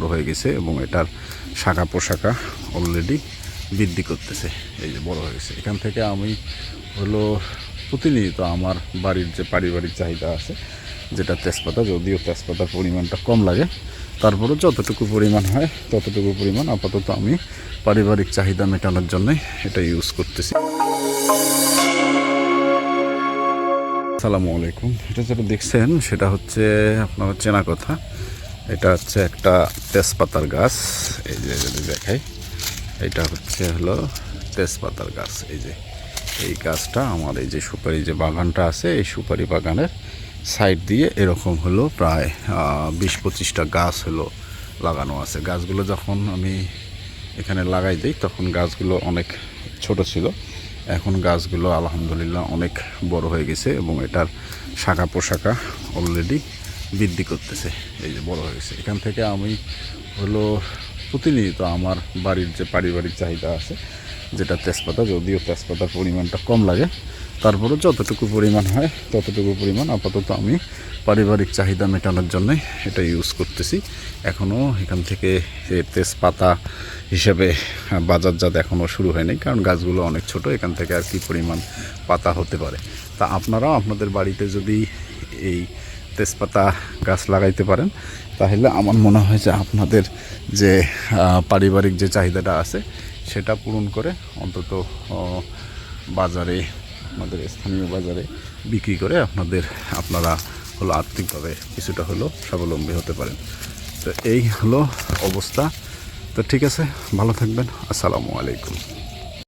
বড় হয়ে গেছে এবং এটার শাখা পোশাকা অলরেডি বৃদ্ধি করতেছে। এই যে বড় হয়ে গেছে। এখান থেকে আমি হলো প্রতিনিয়ত আমার বাড়ির যে পারিবারিক চাহিদা আছে, যেটা তেজপাতা, যদিও তেজপাতার পরিমাণটা কম লাগে তারপরে যতটুকু পরিমাণ হয়, ততটুকু পরিমাণ আপাতত আমি পারিবারিক চাহিদা মেটানোর জন্যই এটা ইউজ করতেছি। আসসালামু আলাইকুম। এটা যেটা দেখছেন, সেটা হচ্ছে আপনার চেনা কথা। এটা হচ্ছে একটা তেজপাতার গাছ। এই যে যদি দেখাই। এটা হচ্ছে হলো তেজপাতার গাছ। এই যে, এই গাছটা আমার এই যে সুপারি যে বাগানটা আছে, এই সুপারি বাগানের সাইড দিয়ে এরকম হলো প্রায় বিশ পঁচিশটা গাছ হলো লাগানো আছে। গাছগুলো যখন আমি এখানে লাগাই দিই, তখন গাছগুলো অনেক ছোট ছিল। এখন গাছগুলো আলহামদুলিল্লাহ অনেক বড় হয়ে গেছে এবং এটার শাখা পোশাকা অলরেডি বৃদ্ধি করতেছে। এই যে বড় হয়ে গেছে। এখান থেকে আমি হলো প্রতিনিয়ত আমার বাড়ির যে পারিবারিক চাহিদা আছে, যেটা তেজপাতা, যদিও তেজপাতার পরিমাণটা কম লাগে তারপরে যতটুকু পরিমাণ হয়, ততটুকু পরিমাণ আপাতত আমি পারিবারিক চাহিদা মেটানোর জন্যই এটা ইউজ করতেছি। এখনও এখান থেকে তেজপাতা হিসেবে বাজারজাত এখনও শুরু হয়নি, কারণ গাছগুলো অনেক ছোট, এখান থেকে আর কি পরিমাণ পাতা হতে পারে। তা আপনারাও আপনাদের বাড়িতে যদি এই তেজপাতা গাছ লাগাইতে পারেন। তাহলে আমার মনে হয় যে আপনাদের যে পারিবারিক যে চাহিদাটা আছে, সেটা পূরণ করে অন্তত বাজারে আপনাদের স্থানীয় বাজারে বিক্রি করে আপনাদের, আপনারা হলো আর্থিকভাবে কিছুটা হলো স্বাবলম্বী হতে পারেন। তো এই হলো অবস্থা। তো ঠিক আছে, ভালো থাকবেন। আসসালামু আলাইকুম।